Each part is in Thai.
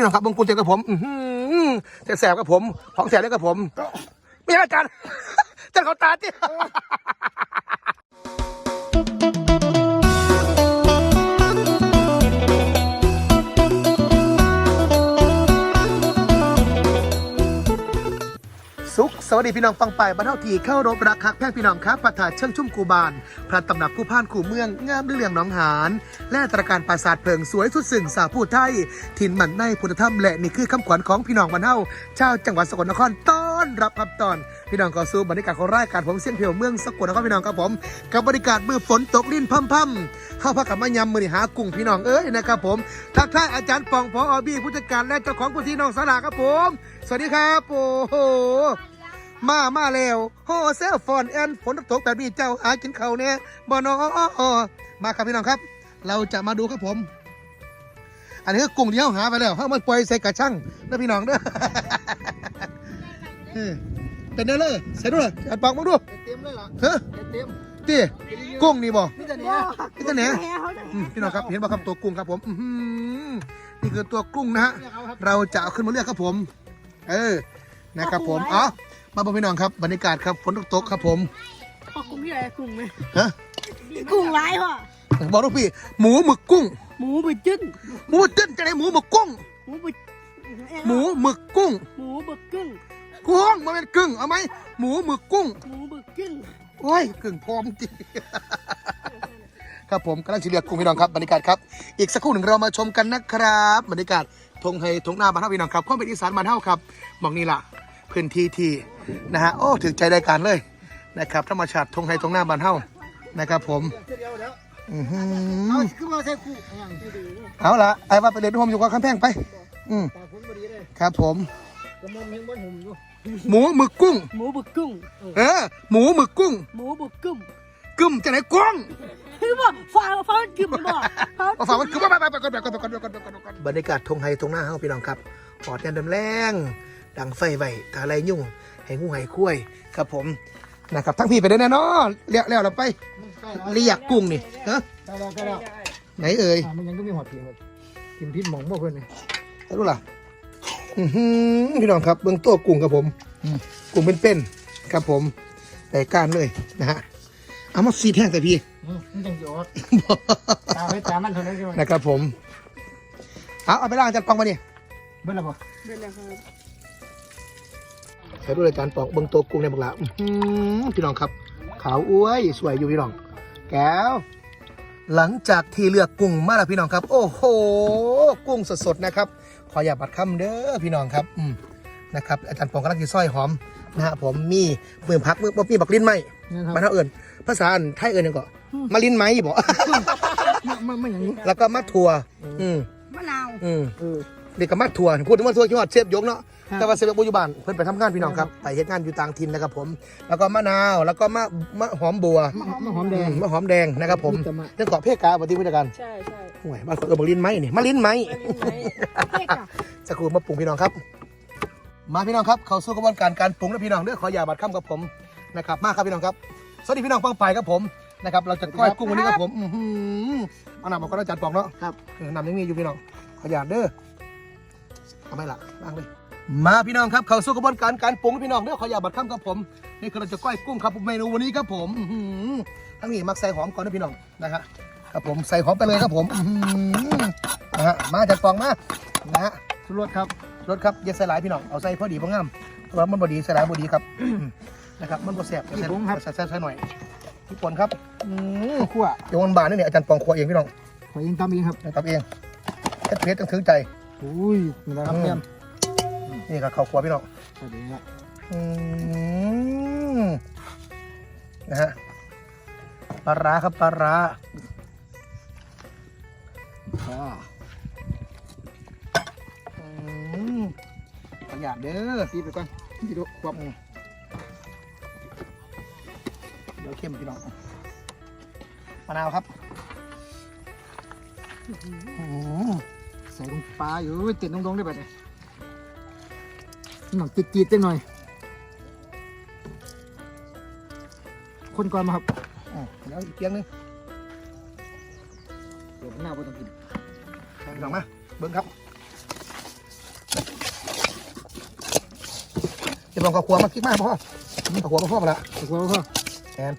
พี่น้องครับเบิ่งกุ้งเต็มกับผมอื้อหือแสบๆกับผม ของแสบได้กับผม ไม่ใช่อาจารย์อาจารย์เขาตาที่ สุข สวัสดีพี่น้องฟังไปบรรเทาทีเข้ารบรักคักแพ่งพี่น้องครับประถาเชิงชุ่มกูบาน พระตำหนักผู้พ่านขู่เมือง งามด้วยเรื่องน้องหานและตระการปราสาทเพิงสวยสุดสึ่งสาผู้ไทย ถิ่นหมันในพุทธธรรมและนี่คือคำขวัญของพี่น้องบรรเทาชาวจังหวัดสกลนครต้อนรับครับตอน พี่น้องก็สู้บรรยากาศของรายการผมเสียงเพียวเมืองสกลนครพี่น้องครับผม กับบรรยากาศมือฝนตกลิ้นพั่มๆเข้าพักกับมายำมือหากุ้งพี่น้องเอ้ยนะครับผมทักทายอาจารย์ปองพออบี้ผู้จัดการและเจ้าของพื้นที่น้องสลาครับผม สวัสดีครับโอ้โห มามาแล้วโฮเซลฟอนแอนฝนตกแบบนี้เจ้าหากินเขาวเนี่ยบอนอมาครับพี่น้องครับ เราจะมาดูครับผม อันนี้ก็กุ้งที่เขาหาไปแล้วเขามาปล่อยใส่กระชังนะพี่น้องเด้อเออเป็นเด้อเลยใส่ดูเลยอันปองมาดูเต็มเลยล่ะเฮ้ยเต็มตีกุ้งนี่บ่นี่จะเนี้ยนี่ตัวไหนอืมพี่น้องครับเห็นบ่ครับตัวกุ้งครับผมอื้อหือนี่คือตัวกุ้งนะฮะเราจะเอาขึ้นมาเลือกครับผม เออนะครับผมเอ๋อ มาบอกพี่น้องครับบรรยากาศครับฝนตกๆครับผมพอกุ้งที่ไหนกุ้งไหมฮะกุ้งร้ายพ่อบอกลูกพี่หมูหมึกกุ้ง หมูบึจึ้นหมูจิ้นจะไหนหมูหมึกกุ้ง หมูบึหมูหมึกกุ้ง หมูบึกกึ่งกุ้งมันเป็นกึ่งเอาไหมหมูหมึกกุ้ง หมูบึกกึ่งโอ้ยกึ่งพร้อมจริงครับผมกำลังเฉลียกกุ้งพี่น้องครับบรรยากาศครับ อีกสักครู่หนึ่งเรามาชมกันนะครับบรรยากาศทงไฮทงหน้าบ้านเฮาพี่น้องครับความเป็นอีสานบ้านเฮาครับมองนี่ล่ะพื้นที่ที่นะฮะโอ้ถึงใจได้การเลยนะครับธรรมชาติทงไฮทงหน้าบ้านเฮานะครับผมเดียวแล้วอือหืเอาอขึ้นมาใส่คู่อย่างที่ดีเอาละไอ้ว่าไปเรียนร่วมอยู่กับคำแพงไป อืมตาผมพอดีเลยครับผมกระมอมยังบนหุ่มอยู่หมูหมึกกุ้ง หมูบึกกุ้ง เออ หมูหมึกกุ้งหมูบึกกุ้งกึ่มจะไหนกุ้งคือว่าฟ้าฟ้ามันกึ่มบ่ฟ้าเอาฝากมันคือว่าไปไปไปก่อนไปก่อนไปก่อนไปก่อนไปก่อนไปก่อนบรรยากาศทงไฮทงหน้าเฮาพี่น้องครับปอดยันดำแรงดังไฟไหวกาไรยุ่ง ให้งูให้คุ้ยครับผมนะครับทั้งพี่ไปได้แน่นอนเรียกแล้วเราไปเรียกกุ้งนี่เฮ้ใกล้แล้วใกล้แล้วไหนเอ่ยมันยังก็มีหอดเพียงแบบกินพิษหมองบ่เพื่อนเลยรู้ล่ะอื้อหือพี่น้องครับเบื้องตัวกุ้งครับผมกุ้งเป็นๆครับผมแต่ก้านเลยนะฮะเอามาซีแท่งแต่พี่มันยังอยู่ตาไปตามันเท่านั้นใช่ไหมนะครับผมเอาเอาไปล้างจานปองมาดิเบิ้ลละบ่เป็นไรครับ ใช้ด้วยจานปองเบิ้งตัวกุ้งในบักหลาอื้อหือพี่น้องครับ ขาวอ้วยสวยอยู่พี่น้อง แก้ว หลังจากที่เลือกกุ้งมาแล้วพี่น้องครับ โอ้โห กุ้งสดๆนะครับ ขออย่าบัดคำเด้อพี่น้องครับอืมนะครับ อาจารย์ปองกำลังกินสร้อยหอมนะฮะผมมีมือพักมือมีบักลิ้นไหมนี่ครับมันเท่าเอิญภาษาอันไทยเอิญยังก็มาลิ้นไหมบอกมันมันอย่างนี้แล้วก็มัดถั่วอืมมะนาวอืมเออเด็กกับมัดถั่วพูดถึงมัดถั่วคิดว่าเชฟยกเนาะครับ แต่ว่าเชฟยกปัจจุบันเพิ่นไปทำงานพี่น้องครับไปเฮ็ดงานอยู่ต่างถิ่นนะครับผม แล้วก็มะนาวแล้วก็มะมะหอมบัวมะหอมแดงอืมมะหอมแดงนะครับผมจะมาเรื่องเกาะเพกาปฏิผู้จัดการใช่ใช่ห่วยบ้านคนเออบักลิ้นไหมนี่มาลิ้นไหมเด็กอะสักครู่มาปรุงพี่น้องครับ มาพี่น้องครับเข้าสู่กระบวนการการปรุงแล้วพี่น้องเด้อขออย่าบัดคำกับผมนะครับมาครับพี่น้องครับสวัสดีพี่น้องฟังไปครับผมนะครับเราจะก้อยกุ้งวันนี้ครับผมอื้อหือเอาหนักมาก็ต้องจัดปองเนาะครับเออนำยังมีอยู่พี่น้องขออย่าเด้อเอาไม่ละล้างเลย มาพี่น้องครับ เข้าสู่กระบวนการการปรุงพี่น้องเด้อขออย่าบัดคำกับผม นี่คือเราจะก้อยกุ้งครับเมนูวันนี้ครับผมอื้อหือทั้งนี้มักใส่หอมก่อนนะพี่น้องนะครับครับผมใส่หอมไปเลยครับผมอื้อหือนะฮะมาจัดปองมานะฮะสุรสครับรถครับอย่าใส่หลายพี่น้องเอาใส่พอดีพองามเพราะว่ามันบดีใส่หลายบดีครับนะครับมันบ่แสบใส่ใส่ใส่ใส่หน่อยพี่ปนครับอืมขั้วโยนบานนี่เนี่ยอาจารย์ปองครัวเองพี่น้องขอเองตามเองครับนะครับเองเพชรเพชรต้องถึงใจอุ้ยนี่แหละครับเตรียม นี่ครับข้าวครัวพี่น้องสวัสดีครับอืมนะฮะปลาร้าครับปลาร้าอ่าอืมประหยัดเด้อตีไปก่อนตีดูควบเดี๋ยวเข้มพี่น้องมะนาวครับอืมใส่ลงปลาอยู่ติดลงๆได้แบบนี้ หนังจีดจีดจังหน่อย คนก่อนมาครับอ่าแล้วอีกเพียงนึงเดี๋ยวหน้าไ่ต้องกินลองมา เบิ้งครับจะลองกับขวมาคิดมากพ่อกับขวมาพ่อมาละกับขวมาพ่อแอน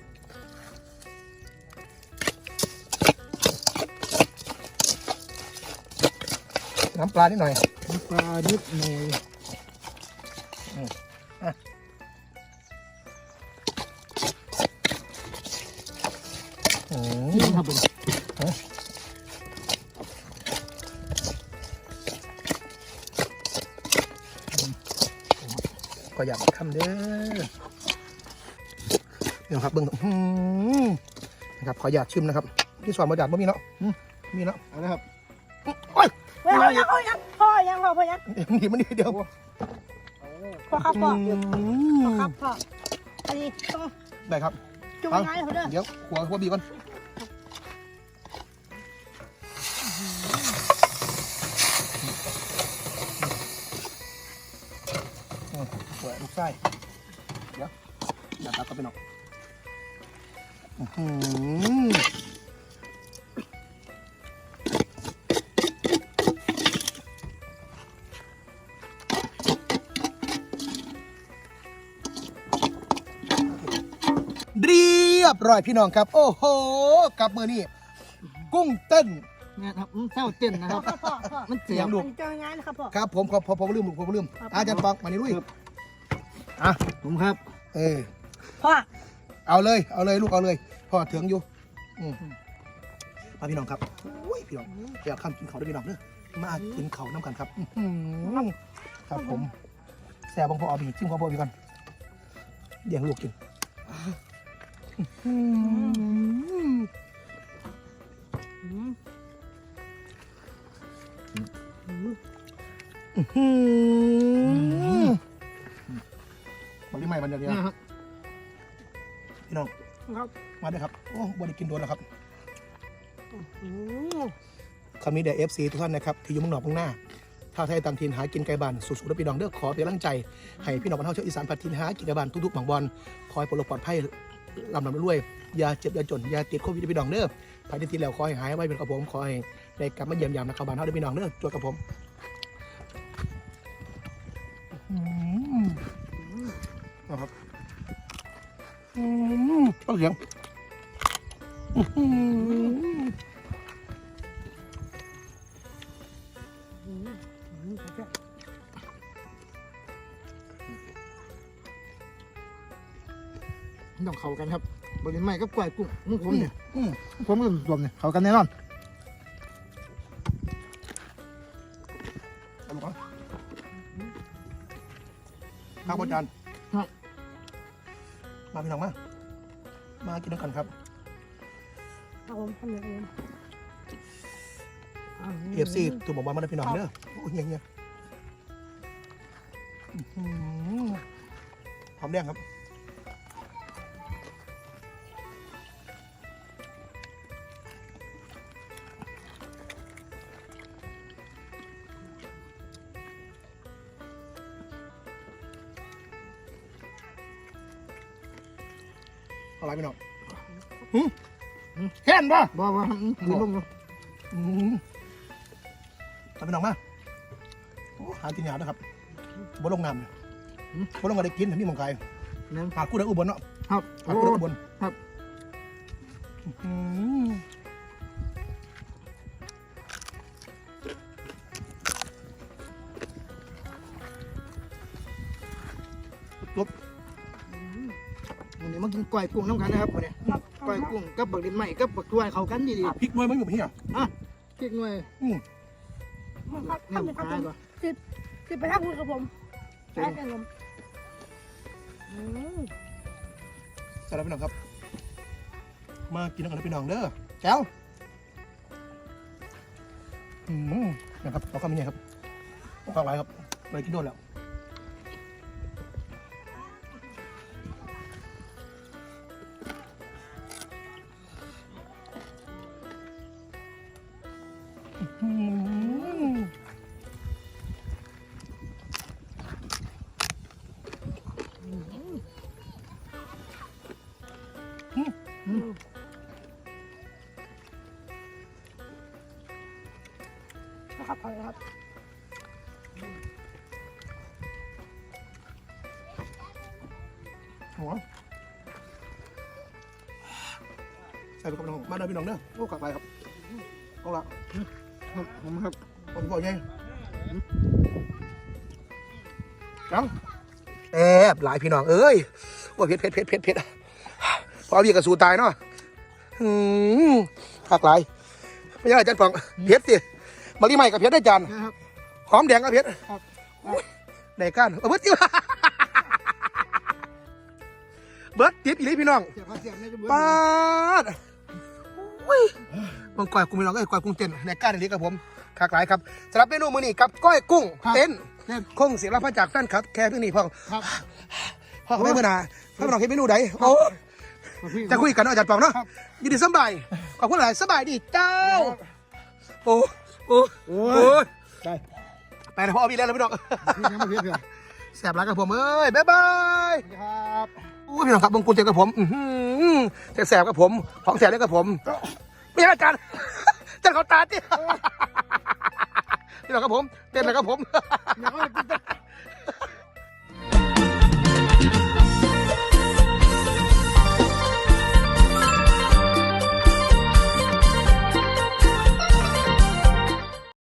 น้ำปลานิดหน่อย น้ำปลานิดหน่อย นี่มครับผมก็อยากคำเด้อเดี๋ยวครับเบิ้งอืมนะครับขออยากชิมนะครับ ที่สอนมาจากบ่มีเนาะอืมมีเนาะเอาละครับโอ้ยเฮ้ยพ่อยังพ่อยังพ่อยังพ่อพ่อยังนี่มันนี่เดียวพ่อครับพ่ออืพ่อมครับพ่ออันนี้ต้องได้ครับจุ่มง่ายเขาเด้อเดี๋ยวหัวหัวบีก่อน ไส้เดี๋ยวอย่าตัดก็ไปหนอกอื้อหือเรียบร้อยพี่น้องครับ โอ้โหกลับมือนี่กุ้งเต้นเนี่ยครับอืมเต้าเต้นนะครับ พ่อพ่อพ่อมันเสีเสียยงงลูลูกกมันจะง่ายนะครับพ่อ ครับผมผมผมผมลืมผมลืมครับอาจารย์ปองมานี่ลุย ครับ อะผมครับ เออ พ่อเอาเลย เอาเลยลูกเอาเลยพ่อเถืองอยู่อืมมาพี่น้องครับอุ้ยพี่น้องเดี๋ยวข้ามกินเขาด้วยพี่น้องเด้อมากินเขาน้ำกันครับอื้อหือครับผมแซ่บบังพอเอาบีจิ้มพอพอบีก่อนเดี๋ยวลูกกินอื้อหืออืมอื้อหือ มาดิใหม่บันเดียวเดียวเนี่ยครับพี่น้องครับมาด้วยครับโอ้บริกินโดนแล้วครับอืมคำนี้เดี๋ยวเอฟซีทุกท่านนะครับที่อยู่เมืองนอกเมืองหน้าถ้าไทยต่างถิ่นหากินไก่บ้านสุดๆแล้วพี่น้องเด้อขอเป็นกำลังใจให้พี่น้องบ้านเฮาชาวอีสานพัดถิ่นหากินไก่บ้านทุกๆหม่องบอลคอยปลอดปลอดภัยลำลำรวยอย่าเจ็บอย่าจนอย่าติดโควิดพี่น้องเด้อภายในทีแล้วขอให้หายไว้เป็นกับผมขอให้ได้กลับมาเยี่ยมยามนะครับบ้านเฮาด้วยพี่น้องเด้อจวดกับผม นะครับอืมเอาเสียงอื้อหืออืมอืมครับต้องเข้ากันครับบริเวณใหม่ก็กล้วยกุ้งมุ้งผมเนี่ยอืมผมกับรวมเนี่ยเข้ากันแน่นอนเอาลูกเอาครับอาจารย์ครับ มาพี่น้องมา มากินด้วยกันครับครับผมทำอย่างอื่นเอฟซีตัวบอกว่ามาได้พี่น้องเด้อโอ้ยเงี้ยเงี้ยอื้อหือหอมแดงครับ อาไรพี่น้องหืมแค่นป่ะบอกว่าดีลงอยู่อืมเอาพี่น้องมาโอ้หากินยากนะครับบ่ลงน้ำเนี่ยบ่ลงก็ได้กินนี่หมองไกลนั่นหากู้ได้อุบลเนาะครับหาโอ้กู้ได้อุบลครับอืมลบ วันนี้มากินกล้วยกุ้งน้ำกันนะครับวันนี้ครับกล้วยกุ้งกับบักดินใหม่กับบักกล้วยเข้ากันดีพริกน้อยมันอยู่เฮียๆอะพริกหน่วยอืมครับเนี่ยทำเลยครับหาผยมป่ะสิไปทำคุณกับผมไปกันผมอืมสำหรับพี่น้องครับ มากินกันนะพี่น้องเด้อแก้วอืมนะครับเราข้าวมีไงครับข้าวไรครับไปกินโดนแล้ว นะครับพอแครับหัวใส่ไปกับน้องมาเดินพี่น้องเด้อโอ้กลับไปครับต้องละ ครับผมครับผมบอกยังจังแอบหลายพี่น้องเอ้ยว่าเผ็ดเผ็ดเผ็ดเผ็ดเผ็ดพอพี่กับสูตายเนาะอืมหักหลายไม่ใช่จันฟองเผ็ดสิมาลีใหม่กับเผ็ดได้จานนะครับหอมแดงกับเผ็ดครับได้ก้านเออเบิร์ดจิ้วเบิร์ดจิ๊บอีหลีพี่น้องเสีย บเสียบนี่ก็เบื่อปาดอุ้ยมังกรกุ้งมีน้องเอ้ยกอยกุ้งเต้นในก้านอีหลีกับผมขากหลายครับสำหรับเมนูมื้อนี้กับก้อยกุ้งเต้นเต้นคงเสียงรับมาจากแฟนครับ แค่เพิ่งนี่พ่อครับพ่อไม่เมื่อหนาพ่อน้องเห็นเมนูใดโอ้พี่จะคุยกันเนาะอาจารย์ปองเนาะครับยินดีสบายขอบคุณหลายสบายดีเจ้าโอ้โอ้โอ้โอ้ยยได้ไปนะพ่อพี่แล้วพี่น้องพี่ยังไม่เพี้ยเพี้ยแสบรักกับผมเอ้ยบ๊ายบายครับ อู้พี่น้องครับบงกุลเต็มกับผมอือหือแสบๆกับผม ของแสบได้กับผมไม่ใช่อาจารย์อาจารย์เขาตาดิพี่น้องครับผมเต้นเลยครับผมเดี๋ยวก็